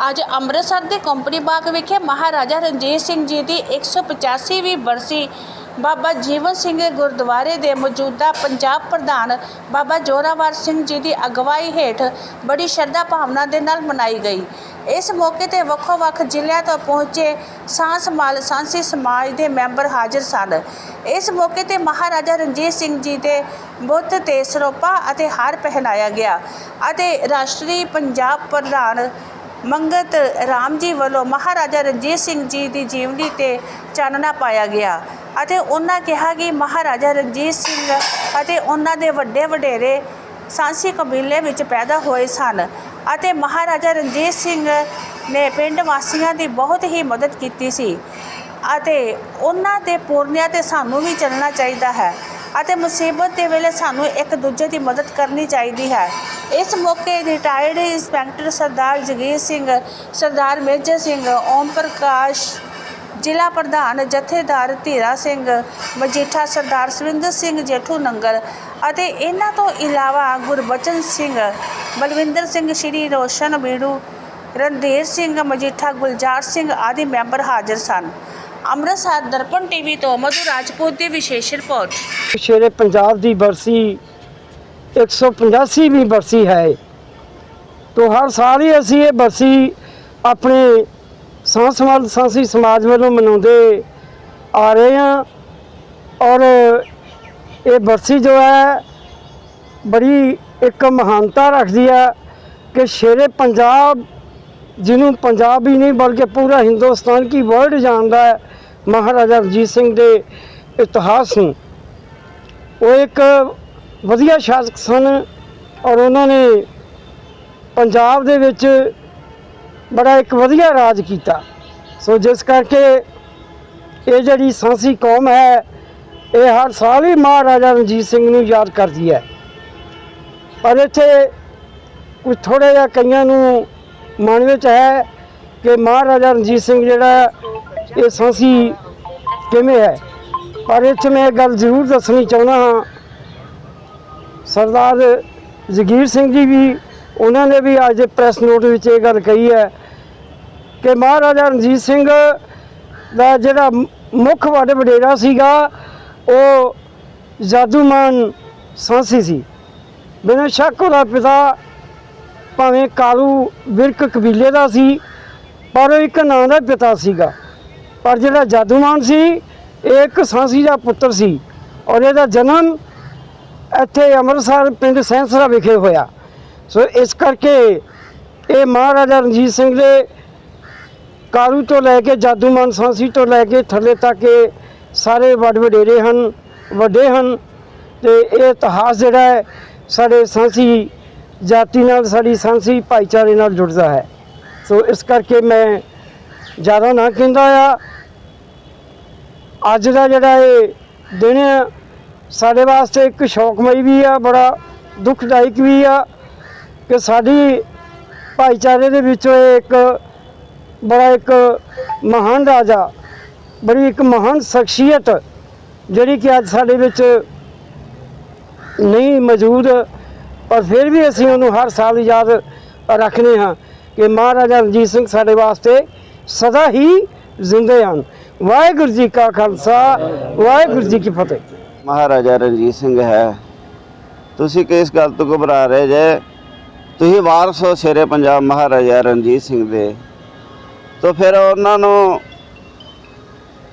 ਅੱਜ ਅੰਮ੍ਰਿਤਸਰ ਦੇ ਕੰਪਨੀ ਬਾਗ ਵਿਖੇ ਮਹਾਰਾਜਾ ਰਣਜੀਤ ਸਿੰਘ ਜੀ ਦੀ 185ਵੀਂ ਬਰਸੀ ਬਾਬਾ ਜੀਵਨ ਸਿੰਘ ਗੁਰਦੁਆਰੇ ਦੇ ਮੌਜੂਦਾ ਪੰਜਾਬ ਪ੍ਰਧਾਨ ਬਾਬਾ ਜੋਰਾਵਰ ਸਿੰਘ ਜੀ ਦੀ ਅਗਵਾਈ ਹੇਠ ਬੜੀ ਸ਼ਰਧਾ ਭਾਵਨਾ ਦੇ ਨਾਲ ਮਨਾਈ ਗਈ। ਇਸ ਮੌਕੇ ਤੇ ਵੱਖੋ ਵੱਖ ਜ਼ਿਲ੍ਹਿਆਂ ਤੋਂ ਪਹੁੰਚੇ ਸਾਂਸ ਮਾਲ ਸਾਂਸੀ ਸਮਾਜ ਦੇ ਮੈਂਬਰ ਹਾਜ਼ਰ ਸਨ। ਇਸ ਮੌਕੇ ਤੇ ਮਹਾਰਾਜਾ ਰਣਜੀਤ ਸਿੰਘ ਜੀ ਦੇ ਬੁੱਤ ਤੇ ਸਰੋਪਾ ਅਤੇ ਹਾਰ ਪਹਿਨਾਇਆ ਗਿਆ ਅਤੇ ਰਾਸ਼ਟਰੀ ਪੰਜਾਬ ਪ੍ਰਧਾਨ ਮੰਗਤ ਰਾਮ ਜੀ ਵੱਲੋਂ ਮਹਾਰਾਜਾ ਰਣਜੀਤ ਸਿੰਘ ਜੀ ਦੀ ਜੀਵਨੀ ਤੇ ਚਾਨਣਾ ਪਾਇਆ ਗਿਆ ਅਤੇ ਉਹਨਾਂ ਕਿਹਾ ਕਿ ਮਹਾਰਾਜਾ ਰਣਜੀਤ ਸਿੰਘ ਅਤੇ ਉਹਨਾਂ ਦੇ ਵੱਡੇ ਵਡੇਰੇ ਸਾਂਸੀ ਕਬੀਲੇ ਵਿੱਚ ਪੈਦਾ ਹੋਏ ਸਨ ਅਤੇ ਮਹਾਰਾਜਾ ਰਣਜੀਤ ਸਿੰਘ ਨੇ ਪਿੰਡ ਵਾਸੀਆਂ ਦੀ ਬਹੁਤ ਹੀ ਮਦਦ ਕੀਤੀ ਸੀ ਅਤੇ ਉਹਨਾਂ ਦੇ ਪੂਰਨਿਆਂ ਤੇ ਸਾਨੂੰ ਵੀ ਚੱਲਣਾ ਚਾਹੀਦਾ ਹੈ ਅਤੇ ਮੁਸੀਬਤ ਦੇ ਵੇਲੇ ਸਾਨੂੰ ਇੱਕ ਦੂਜੇ ਦੀ ਮਦਦ ਕਰਨੀ ਚਾਹੀਦੀ ਹੈ। ਇਸ ਮੌਕੇ ਰਿਟਾਇਰਡ ਇੰਸਪੈਕਟਰ ਸਰਦਾਰ ਜਗੀਰ ਸਿੰਘ, ਸਰਦਾਰ ਮੇਜਰ ਸਿੰਘ, ਓਮ ਪ੍ਰਕਾਸ਼, ਜ਼ਿਲ੍ਹਾ ਪ੍ਰਧਾਨ ਜਥੇਦਾਰ ਧੀਰਾ ਸਿੰਘ, ਮਜੀਠਾ ਸਰਦਾਰ ਸਵਿੰਦਰ ਸਿੰਘ ਜੇਠੂ ਨੰਗਲ ਅਤੇ ਇਹਨਾਂ ਤੋਂ ਇਲਾਵਾ ਗੁਰਬਚਨ ਸਿੰਘ, ਬਲਵਿੰਦਰ ਸਿੰਘ, ਸ਼੍ਰੀ ਰੋਸ਼ਨ ਬੀੜੂ ਰਣਧੀਰ ਸਿੰਘ, ਮਜੀਠਾ ਗੁਲਜ਼ਾਰ ਸਿੰਘ ਆਦਿ ਮੈਂਬਰ ਹਾਜ਼ਰ ਸਨ। ਅੰਮ੍ਰਿਤਸਰ ਦਰਪਣ ਟੀਵੀ ਤੋਂ ਮਧੂ ਰਾਜਪੂਤ ਦੀ ਵਿਸ਼ੇਸ਼ ਰਿਪੋਰਟ। ਸ਼ੇਰੇ ਪੰਜਾਬ ਦੀ ਬਰਸੀ 185ਵੀਂ ਬਰਸੀ ਹੈ ਤੋ ਹਰ ਸਾਲ ਹੀ ਅਸੀਂ ਇਹ ਬਰਸੀ ਆਪਣੇ ਸਾਂਝ ਸਮਾਜ ਸਾਂਸੀ ਸਮਾਜ ਵੱਲੋਂ ਮਨਾਉਂਦੇ ਆ ਰਹੇ ਹਾਂ। ਔਰ ਇਹ ਬਰਸੀ ਜੋ ਹੈ, ਬੜੀ ਇੱਕ ਮਹਾਨਤਾ ਰੱਖਦੀ ਹੈ ਕਿ ਸ਼ੇਰੇ ਪੰਜਾਬ, ਜਿਹਨੂੰ ਪੰਜਾਬ ਹੀ ਨਹੀਂ ਬਲਕਿ ਪੂਰਾ ਹਿੰਦੁਸਤਾਨ ਕੀ ਵਰਲਡ ਜਾਣਦਾ ਹੈ, ਮਹਾਰਾਜਾ ਰਣਜੀਤ ਸਿੰਘ ਦੇ ਇਤਿਹਾਸ ਨੂੰ। ਉਹ ਇੱਕ ਵਧੀਆ ਸ਼ਾਸਕ ਸਨ ਔਰ ਉਹਨਾਂ ਨੇ ਪੰਜਾਬ ਦੇ ਵਿੱਚ ਬੜਾ ਇੱਕ ਵਧੀਆ ਰਾਜ ਕੀਤਾ। ਸੋ ਜਿਸ ਕਰਕੇ ਇਹ ਜਿਹੜੀ ਸਾਂਸੀ ਕੌਮ ਹੈ, ਇਹ ਹਰ ਸਾਲ ਹੀ ਮਹਾਰਾਜਾ ਰਣਜੀਤ ਸਿੰਘ ਨੂੰ ਯਾਦ ਕਰਦੀ ਹੈ। ਪਰ ਇੱਥੇ ਕੁਝ ਥੋੜ੍ਹਾ ਜਿਹਾ ਕਈਆਂ ਨੂੰ ਮਨ ਵਿੱਚ ਹੈ ਕਿ ਮਹਾਰਾਜਾ ਰਣਜੀਤ ਸਿੰਘ ਜਿਹੜਾ ਇਹ ਸਾਂਸੀ ਕਿਵੇਂ ਹੈ। ਪਰ ਇੱਥੇ ਮੈਂ ਇੱਕ ਗੱਲ ਜ਼ਰੂਰ ਦੱਸਣੀ ਚਾਹੁੰਦਾ ਹਾਂ ਸਰਦਾਰ ਜਗੀਰ ਸਿੰਘ ਜੀ ਵੀ, ਉਹਨਾਂ ਨੇ ਵੀ ਅੱਜ ਪ੍ਰੈਸ ਨੋਟ ਵਿੱਚ ਇਹ ਗੱਲ ਕਹੀ ਹੈ ਕਿ ਮਹਾਰਾਜਾ ਰਣਜੀਤ ਸਿੰਘ ਦਾ ਜਿਹੜਾ ਮੁੱਖ ਵੱਡ ਵਡੇਰਾ ਸੀਗਾ, ਉਹ ਜਾਦੂਮਾਨ ਸਾਂਸੀ ਸੀ। ਬਿਨਾਂ ਸ਼ੱਕ ਉਹਦਾ ਪਿਤਾ ਭਾਵੇਂ ਕਾਲੂ ਵਿਰਕ ਕਬੀਲੇ ਦਾ ਸੀ, ਪਰ ਉਹ ਇੱਕ ਨਾਂ ਦਾ ਪਿਤਾ ਸੀਗਾ। ਪਰ ਜਿਹੜਾ ਜਾਦੂਮਾਨ ਸੀ, ਇਹ ਇੱਕ ਸਾਂਸੀ ਦਾ ਪੁੱਤਰ ਸੀ ਔਰ ਇਹਦਾ ਜਨਮ ਇੱਥੇ ਅੰਮ੍ਰਿਤਸਰ ਪਿੰਡ ਸੈਂਸਰਾ ਵਿਖੇ ਹੋਇਆ। ਸੋ ਇਸ ਕਰਕੇ ਇਹ ਮਹਾਰਾਜਾ ਰਣਜੀਤ ਸਿੰਘ ਦੇ ਕਾਰੂ ਤੋਂ ਲੈ ਕੇ ਜਾਦੂਮਾਨ ਸਾਂਸੀ ਤੋਂ ਲੈ ਕੇ ਥੱਲੇ ਤੱਕ ਇਹ ਸਾਰੇ ਵੱਡ ਵਡੇਰੇ ਹਨ, ਵੱਡੇ ਹਨ ਤੇ ਇਹ ਇਤਿਹਾਸ ਜਿਹੜਾ ਹੈ, ਸਾਡੇ ਸਾਂਸੀ ਜਾਤੀ ਨਾਲ, ਸਾਡੀ ਸਾਂਸੀ ਭਾਈਚਾਰੇ ਨਾਲ ਜੁੜਦਾ ਹੈ। ਸੋ ਇਸ ਕਰਕੇ ਮੈਂ ਜ਼ਿਆਦਾ ਨਾ ਕਹਿੰਦਾ ਆ। ਅੱਜ ਦਾ ਜਿਹੜਾ ਇਹ ਦਿਨ ਸਾਡੇ ਵਾਸਤੇ ਇੱਕ ਸ਼ੌਕਮਈ ਵੀ ਆ, ਬੜਾ ਦੁਖਦਾਇਕ ਵੀ ਆ ਕਿ ਸਾਡੀ ਭਾਈਚਾਰੇ ਦੇ ਵਿੱਚੋਂ ਇਹ ਇੱਕ ਬੜਾ ਇੱਕ ਮਹਾਨ ਰਾਜਾ, ਬੜੀ ਇੱਕ ਮਹਾਨ ਸ਼ਖਸੀਅਤ ਜਿਹੜੀ ਕਿ ਅੱਜ ਸਾਡੇ ਵਿੱਚ ਨਹੀਂ ਮੌਜੂਦ, ਪਰ ਫਿਰ ਵੀ ਅਸੀਂ ਉਹਨੂੰ ਹਰ ਸਾਲ ਯਾਦ ਰੱਖਦੇ ਹਾਂ ਕਿ ਮਹਾਰਾਜਾ ਰਣਜੀਤ ਸਿੰਘ ਸਾਡੇ ਵਾਸਤੇ ਸਦਾ ਹੀ ਜ਼ਿੰਦੇ ਹਨ। ਵਾਹਿਗੁਰੂ ਜੀ ਕਾ ਖਾਲਸਾ, ਵਾਹਿਗੁਰੂ ਜੀ ਕੀ ਫਤਿਹ। ਮਹਾਰਾਜਾ ਰਣਜੀਤ ਸਿੰਘ ਹੈ। ਤੁਸੀਂ ਕਿਸ ਗੱਲ ਤੋਂ ਘਬਰਾ ਰਹੇ ਜੇ? ਤੁਸੀਂ ਵਾਰਸ ਹੋ ਸ਼ੇਰੇ ਪੰਜਾਬ ਮਹਾਰਾਜਾ ਰਣਜੀਤ ਸਿੰਘ ਦੇ। ਤਾਂ ਫਿਰ ਉਹਨਾਂ ਨੂੰ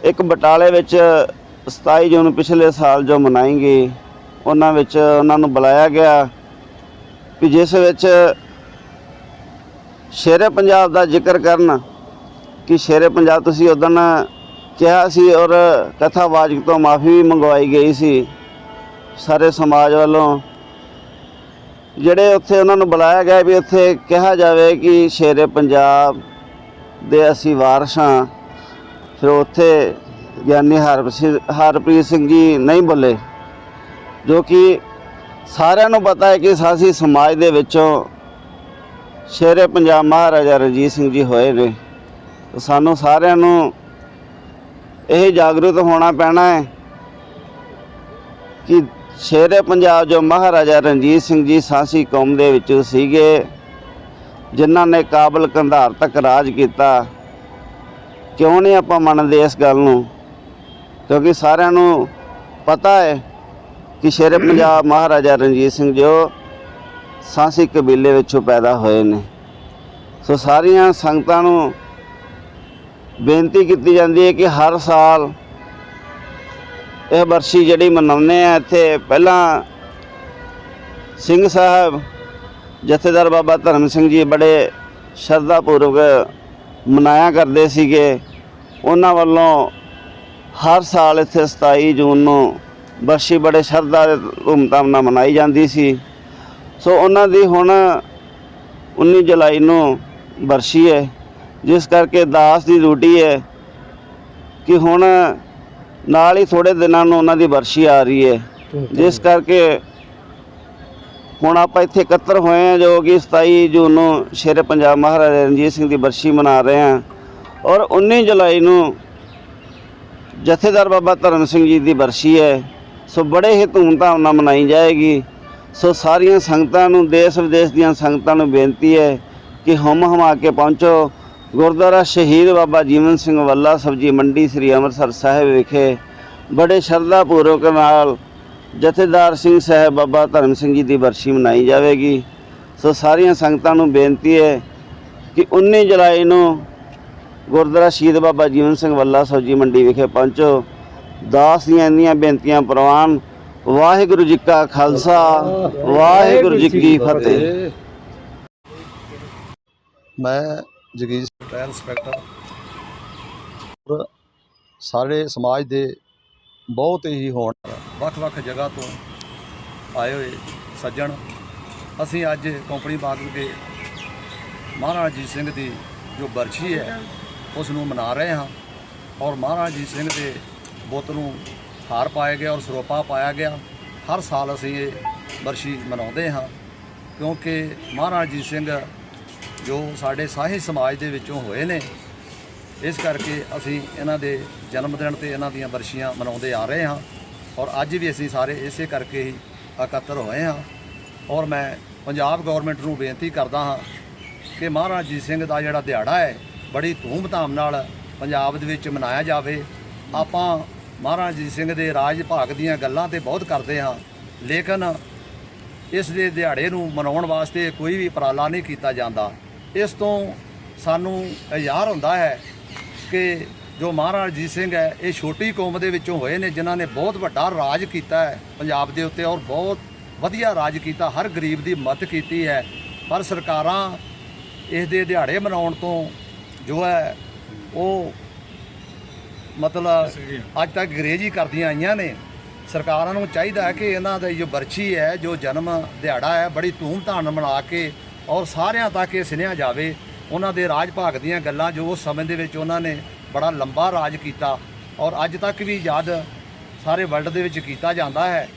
ਇੱਕ ਬਟਾਲੇ ਵਿੱਚ 27 ਜੂਨ ਪਿਛਲੇ ਸਾਲ ਜੋ ਮਨਾਈ ਗਈ, ਉਹਨਾਂ ਵਿੱਚ ਉਹਨਾਂ ਨੂੰ ਬੁਲਾਇਆ ਗਿਆ ਕਿ ਜਿਸ ਵਿੱਚ ਸ਼ੇਰੇ ਪੰਜਾਬ ਦਾ ਜ਼ਿਕਰ ਕਰਨ ਕਿ ਸ਼ੇਰੇ ਪੰਜਾਬ ਤੁਸੀਂ ਉਦੋਂ ਕਿਹਾ ਸੀ ਔਰ ਕਥਾਵਾਚਕ ਤੋਂ ਮਾਫੀ ਵੀ ਮੰਗਵਾਈ ਗਈ ਸੀ। ਸਾਰੇ ਸਮਾਜ ਵੱਲੋਂ ਜਿਹੜੇ ਉੱਥੇ ਉਹਨਾਂ ਨੂੰ ਬੁਲਾਇਆ ਗਿਆ ਵੀ ਉੱਥੇ ਕਿਹਾ ਜਾਵੇ ਕਿ ਸ਼ੇਰੇ ਪੰਜਾਬ ਦੇ ਅਸੀਂ ਵਾਰਸ ਹਾਂ। ਫਿਰ ਉੱਥੇ ਗਿਆਨੀ ਹਰਪ੍ਰੀਤ ਹਰਪ੍ਰੀਤ ਸਿੰਘ ਜੀ ਨਹੀਂ ਬੋਲੇ, ਜੋ ਕਿ ਸਾਰਿਆਂ ਨੂੰ ਪਤਾ ਹੈ ਕਿ ਸਾਸੀ ਸਮਾਜ ਦੇ ਵਿੱਚੋਂ ਸ਼ੇਰੇ ਪੰਜਾਬ ਮਹਾਰਾਜਾ ਰਣਜੀਤ ਸਿੰਘ ਜੀ ਹੋਏ ਨੇ। ਸਾਨੂੰ ਸਾਰਿਆਂ ਨੂੰ ਇਹ ਜਾਗਰੂਕ ਹੋਣਾ ਪੈਣਾ ਹੈ ਕਿ ਸ਼ੇਰੇ ਪੰਜਾਬ ਜੋ ਮਹਾਰਾਜਾ ਰਣਜੀਤ ਸਿੰਘ ਜੀ ਸਾਂਸੀ ਕੌਮ ਦੇ ਵਿੱਚੋਂ ਸੀਗੇ, ਜਿਨ੍ਹਾਂ ਨੇ ਕਾਬਲ ਕੰਧਾਰ ਤੱਕ ਰਾਜ ਕੀਤਾ, ਕਿਉਂ ਨਹੀਂ ਆਪਾਂ ਮੰਨਦੇ ਇਸ ਗੱਲ ਨੂੰ? ਕਿਉਂਕਿ ਸਾਰਿਆਂ ਨੂੰ ਪਤਾ ਹੈ ਕਿ ਸ਼ੇਰੇ ਪੰਜਾਬ ਮਹਾਰਾਜਾ ਰਣਜੀਤ ਸਿੰਘ ਜੋ ਸਾਂਸੀ ਕਬੀਲੇ ਵਿੱਚੋਂ ਪੈਦਾ ਹੋਏ ਨੇ। ਸੋ ਸਾਰੀਆਂ ਸੰਗਤਾਂ ਨੂੰ ਬੇਨਤੀ ਕੀਤੀ ਜਾਂਦੀ ਹੈ ਕਿ ਹਰ ਸਾਲ ਇਹ ਬਰਸ਼ੀ ਜਿਹੜੀ ਮਨਾਉਂਦੇ ਆ, ਇੱਥੇ ਪਹਿਲਾਂ ਸਿੰਘ ਸਾਹਿਬ, ਜਥੇਦਾਰ ਬਾਬਾ ਧਰਮ ਸਿੰਘ ਜੀ ਬੜੇ ਸ਼ਰਧਾ ਪੂਰਵਕ ਮਨਾਇਆ ਕਰਦੇ ਸੀਗੇ। ਉਹਨਾਂ ਵੱਲੋਂ ਹਰ ਸਾਲ ਇੱਥੇ 27 ਜੂਨ ਨੂੰ ਬਰਸ਼ੀ ਬੜੇ ਸ਼ਰਧਾ ਦੇ ਧੂਮਧਾਮ ਨਾਲ ਮਨਾਈ ਜਾਂਦੀ ਸੀ। ਸੋ ਉਹਨਾਂ ਦੀ ਹੁਣ 19 ਜੁਲਾਈ ਨੂੰ ਬਰਸ਼ੀ ਹੈ। ਜਿਸ ਕਰਕੇ ਦਾਸ ਦੀ ਡਿਊਟੀ ਹੈ ਕਿ ਹੁਣ ਨਾਲ ਹੀ ਥੋੜੇ ਦਿਨਾਂ ਨੂੰ ਉਹਨਾਂ ਦੀ ਵਰਸ਼ੀ ਆ ਰਹੀ ਹੈ। ਜਿਸ ਕਰਕੇ ਹੁਣ ਆਪਾਂ ਇੱਥੇ ਇਕੱਤਰ ਹੋਏ ਹਾਂ ਜੋ ਕਿ 27 ਜੂਨ ਨੂੰ ਸ਼ੇਰੇ ਪੰਜਾਬ ਮਹਾਰਾਜਾ ਰਣਜੀਤ ਸਿੰਘ ਦੀ ਵਰਸ਼ੀ ਮਨਾ ਰਹੇ ਹਾਂ ਔਰ 19 ਜੁਲਾਈ ਨੂੰ ਜਥੇਦਾਰ ਬਾਬਾ ਧਰਮ ਸਿੰਘ ਜੀ ਦੀ ਵਰਸ਼ੀ ਹੈ। ਸੋ ਬੜੇ ਹੀ ਧੂਮਧਾਮ ਨਾਲ ਮਨਾਈ ਜਾਏਗੀ। ਸੋ ਸਾਰੀਆਂ ਸੰਗਤਾਂ ਨੂੰ ਦੇਸ਼ ਵਿਦੇਸ਼ ਦੀਆਂ ਸੰਗਤਾਂ ਨੂੰ ਬੇਨਤੀ ਹੈ ਕਿ ਹਮ ਹਮਾ ਕੇ ਪਹੁੰਚੋ। ਗੁਰਦੁਆਰਾ ਸ਼ਹੀਦ ਬਾਬਾ ਜੀਵਨ ਸਿੰਘ ਵੱਲਾ ਸਬਜੀ ਮੰਡੀ ਸ੍ਰੀ ਅੰਮ੍ਰਿਤਸਰ ਸਾਹਿਬ ਵਿਖੇ ਬੜੇ ਸ਼ਰਧਾ ਪੂਰਵਕ ਨਾਲ ਜਥੇਦਾਰ ਸਿੰਘ ਸਾਹਿਬ ਬਾਬਾ ਧਰਮ ਸਿੰਘ ਜੀ ਦੀ ਬਰਸ਼ੀ ਮਨਾਈ ਜਾਵੇਗੀ। ਸੋ ਸਾਰੀਆਂ ਸੰਗਤਾਂ ਨੂੰ ਬੇਨਤੀ ਹੈ ਕਿ 19 ਜੁਲਾਈ ਨੂੰ ਗੁਰਦੁਆਰਾ ਸ਼ਹੀਦ ਬਾਬਾ ਜੀਵਨ ਸਿੰਘ ਵੱਲਾ ਸਬਜੀ ਮੰਡੀ ਵਿਖੇ ਪਹੁੰਚੋ। ਦਾਸ ਦੀਆਂ ਇੰਨੀਆਂ ਬੇਨਤੀਆਂ ਪ੍ਰਵਾਨ, ਵਾਹਿਗੁਰੂ ਜੀ ਕਾ ਖਾਲਸਾ, ਵਾਹਿਗੁਰੂ ਜੀ ਕੀ ਫਤਿਹ। ਮੈਂ ਜਗੀਰ ਸਿੰਘ ਇੰਸਪੈਕਟਰ। ਔਰ ਸਾਰੇ ਸਮਾਜ ਦੇ ਬਹੁਤ ਹੀ ਹੋਣ ਵੱਖ-ਵੱਖ ਜਗ੍ਹਾ ਤੋਂ ਆਏ ਹੋਏ ਸੱਜਣ। ਅਸੀਂ ਅੱਜ ਕੰਪਨੀ ਬਾਗ ਵਿਖੇ ਮਹਾਰਾਜਾ ਅਜੀਤ ਸਿੰਘ ਦੀ ਜੋ ਬਰਛੀ ਹੈ ਉਸ ਨੂੰ ਮਨਾ ਰਹੇ ਹਾਂ। ਔਰ ਮਹਾਰਾਜਾ ਅਜੀਤ ਸਿੰਘ ਦੇ ਬੁੱਤ ਨੂੰ ਹਾਰ ਪਾਇਆ ਗਿਆ ਔਰ ਸਰੋਪਾ ਪਾਇਆ ਗਿਆ। ਹਰ ਸਾਲ ਅਸੀਂ ਇਹ ਬਰਸ਼ੀ ਮਨਾਉਂਦੇ ਹਾਂ, ਕਿਉਂਕਿ ਮਹਾਰਾਜਾ ਅਜੀਤ ਸਿੰਘ ਜੋ ਸਾਡੇ ਸਾਹੀ ਸਮਾਜ ਦੇ ਵਿੱਚੋਂ ਹੋਏ ਨੇ, ਇਸ ਕਰਕੇ ਅਸੀਂ ਇਹਨਾਂ ਦੇ ਜਨਮ ਦਿਨ ਤੇ ਇਹਨਾਂ ਦੀਆਂ ਵਰਸ਼ੀਆਂ ਮਨਾਉਂਦੇ ਆ ਰਹੇ ਹਾਂ ਔਰ ਅੱਜ ਵੀ ਅਸੀਂ ਸਾਰੇ ਇਸੇ ਕਰਕੇ ਹੀ ਇਕੱਤਰ ਹੋਏ ਹਾਂ। ਔਰ ਮੈਂ ਪੰਜਾਬ ਗਵਰਨਮੈਂਟ ਨੂੰ ਬੇਨਤੀ ਕਰਦਾ ਹਾਂ ਕਿ ਮਹਾਰਾਜ ਜੀ ਸਿੰਘ ਦਾ ਜਿਹੜਾ ਦਿਹਾੜਾ ਹੈ, ਬੜੀ ਧੂਮ-ਧਾਮ ਨਾਲ ਪੰਜਾਬ ਦੇ ਵਿੱਚ ਮਨਾਇਆ ਜਾਵੇ। ਆਪਾਂ ਮਹਾਰਾਜ ਜੀ ਸਿੰਘ ਦੇ ਰਾਜ ਭਾਗ ਦੀਆਂ ਗੱਲਾਂ ਤੇ ਬਹੁਤ ਕਰਦੇ ਹਾਂ, ਲੇਕਿਨ ਇਸ ਦੇ ਦਿਹਾੜੇ ਨੂੰ ਮਨਾਉਣ ਵਾਸਤੇ ਕੋਈ ਵੀ ਉਪਰਾਲਾ ਨਹੀਂ ਕੀਤਾ ਜਾਂਦਾ। ਇਸ ਤੋਂ ਸਾਨੂੰ ਯਾਰ ਹੁੰਦਾ ਹੈ ਕਿ ਜੋ ਮਹਾਰਾਜ ਜੀਤ ਸਿੰਘ ਹੈ, ਇਹ ਛੋਟੀ ਕੌਮ ਦੇ ਵਿੱਚੋਂ ਹੋਏ ਨੇ, ਜਿਨ੍ਹਾਂ ਨੇ ਬਹੁਤ ਵੱਡਾ ਰਾਜ ਕੀਤਾ ਹੈ ਪੰਜਾਬ ਦੇ ਉੱਤੇ ਔਰ ਬਹੁਤ ਵਧੀਆ ਰਾਜ ਕੀਤਾ, ਹਰ ਗਰੀਬ ਦੀ ਮਦਦ ਕੀਤੀ ਹੈ। ਪਰ ਸਰਕਾਰਾਂ ਇਸ ਦੇ ਦਿਹਾੜੇ ਮਨਾਉਣ ਤੋਂ ਜੋ ਹੈ, ਉਹ ਮਤਲਬ ਅੱਜ ਤੱਕ ਅੰਗਰੇਜ਼ੀ ਕਰਦੀਆਂ ਆਈਆਂ ਨੇ। ਸਰਕਾਰਾਂ ਨੂੰ ਚਾਹੀਦਾ ਹੈ ਕਿ ਇਹਨਾਂ ਦਾ ਜੋ ਬਰਛੀ ਹੈ, ਜੋ ਜਨਮ ਦਿਹਾੜਾ ਹੈ, ਬੜੀ ਧੂਮਧਾਮ ਨਾਲ ਮਨਾ ਕੇ ਔਰ ਸਾਰਿਆਂ ਤੱਕ ਇਹ ਸੁਣਿਆ ਜਾਵੇ, ਉਹਨਾਂ ਦੇ ਰਾਜ ਭਾਗ ਦੀਆਂ ਗੱਲਾਂ ਜੋ ਉਸ ਸਮੇਂ ਦੇ ਵਿੱਚ ਉਹਨਾਂ ਨੇ ਬੜਾ ਲੰਬਾ ਰਾਜ ਕੀਤਾ ਔਰ ਅੱਜ ਤੱਕ ਵੀ ਯਾਦ ਸਾਰੇ ਵਰਲਡ ਦੇ ਵਿੱਚ ਕੀਤਾ ਜਾਂਦਾ ਹੈ।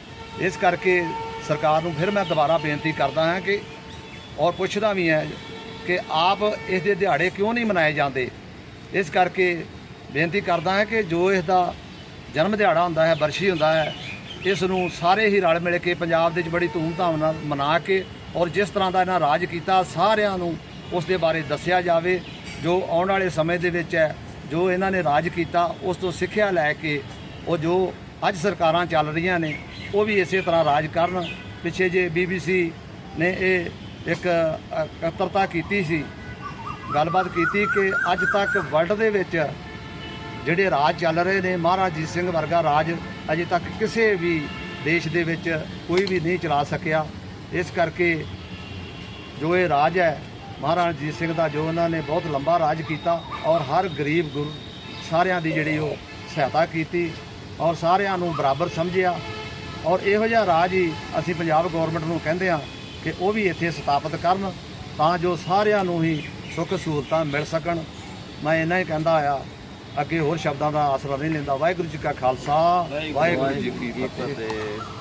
ਇਸ ਕਰਕੇ ਸਰਕਾਰ ਨੂੰ ਫਿਰ ਮੈਂ ਦੁਬਾਰਾ ਬੇਨਤੀ ਕਰਦਾ ਹਾਂ ਕਿ ਔਰ ਪੁੱਛਦਾ ਵੀ ਹੈ ਕਿ ਆਪ ਇਸ ਦੇ ਦਿਹਾੜੇ ਕਿਉਂ ਨਹੀਂ ਮਨਾਏ ਜਾਂਦੇ? ਇਸ ਕਰਕੇ ਬੇਨਤੀ ਕਰਦਾ ਹਾਂ ਕਿ ਜੋ ਇਸ ਦਾ ਜਨਮ ਦਿਹਾੜਾ ਹੁੰਦਾ ਹੈ, ਬਰਸ਼ੀ ਹੁੰਦਾ ਹੈ, ਇਸ ਨੂੰ ਸਾਰੇ ਹੀ ਰਲ ਮਿਲ ਕੇ ਪੰਜਾਬ ਦੇ ਵਿੱਚ ਬੜੀ ਧੂਮਧਾਮ ਨਾਲ ਮਨਾ ਕੇ ਔਰ ਜਿਸ ਤਰ੍ਹਾਂ ਦਾ ਇਹਨਾਂ ਰਾਜ ਕੀਤਾ ਸਾਰਿਆਂ ਨੂੰ ਉਸ ਦੇ ਬਾਰੇ ਦੱਸਿਆ ਜਾਵੇ ਜੋ ਆਉਣ ਵਾਲੇ ਸਮੇਂ ਦੇ ਵਿੱਚ ਹੈ ਜੋ ਇਹਨਾਂ ਨੇ ਰਾਜ ਕੀਤਾ ਉਸ ਤੋਂ ਸਿੱਖਿਆ ਲੈ ਕੇ ਉਹ ਜੋ ਅੱਜ ਸਰਕਾਰਾਂ ਚੱਲ ਰਹੀਆਂ ਨੇ ਉਹ ਵੀ ਇਸੇ ਤਰ੍ਹਾਂ ਰਾਜ ਕਰਨ। ਪਿੱਛੇ ਜੇ ਬੀਬੀਸੀ ਨੇ ਇਹ ਇੱਕ ਅ, ਇਕੱਤਰਤਾ ਕੀਤੀ ਸੀ ਗੱਲਬਾਤ ਕੀਤੀ ਕਿ ਅੱਜ ਤੱਕ ਵਰਲਡ ਦੇ ਵਿੱਚ ਜਿਹੜੇ ਰਾਜ ਚੱਲ ਰਹੇ ਨੇ ਮਹਾਰਾਜ ਜੀਤ ਸਿੰਘ ਵਰਗਾ ਰਾਜ ਅਜੇ ਤੱਕ ਕਿਸੇ ਵੀ ਦੇਸ਼ ਦੇ ਵਿੱਚ ਕੋਈ ਵੀ ਨਹੀਂ ਚਲਾ ਸਕਿਆ। ਇਸ ਕਰਕੇ ਜੋ ਇਹ ਰਾਜ ਹੈ, ਮਹਾਰਾਜ ਜੀਤ ਸਿੰਘ ਦਾ, ਜੋ ਉਹਨਾਂ ਨੇ ਬਹੁਤ ਲੰਬਾ ਰਾਜ ਕੀਤਾ ਔਰ ਹਰ ਗਰੀਬ ਗੁਰੂ ਸਾਰਿਆਂ ਦੀ ਜਿਹੜੀ ਉਹ ਸਹਾਇਤਾ ਕੀਤੀ ਔਰ ਸਾਰਿਆਂ ਨੂੰ ਬਰਾਬਰ ਸਮਝਿਆ ਔਰ ਇਹੋ ਜਿਹਾ ਰਾਜ ਹੀ ਅਸੀਂ ਪੰਜਾਬ ਗਵਰਨਮੈਂਟ ਨੂੰ ਕਹਿੰਦੇ ਹਾਂ ਕਿ ਉਹ ਵੀ ਇੱਥੇ ਸਥਾਪਿਤ ਕਰਨ ਤਾਂ ਜੋ ਸਾਰਿਆਂ ਨੂੰ ਹੀ ਸੁੱਖ ਸਹੂਲਤਾਂ ਮਿਲ ਸਕਣ। ਮੈਂ ਇਹਨਾਂ ਹੀ ਕਹਿੰਦਾ ਆ ਅੱਗੇ ਹੋਰ ਸ਼ਬਦਾਂ ਦਾ ਆਸਰਾ ਨਹੀਂ ਲੈਂਦਾ। ਵਾਹਿਗੁਰੂ ਜੀ ਕਾ ਖਾਲਸਾ, ਵਾਹਿਗੁਰੂ ਜੀ ਕੀ ਫਤਿਹ।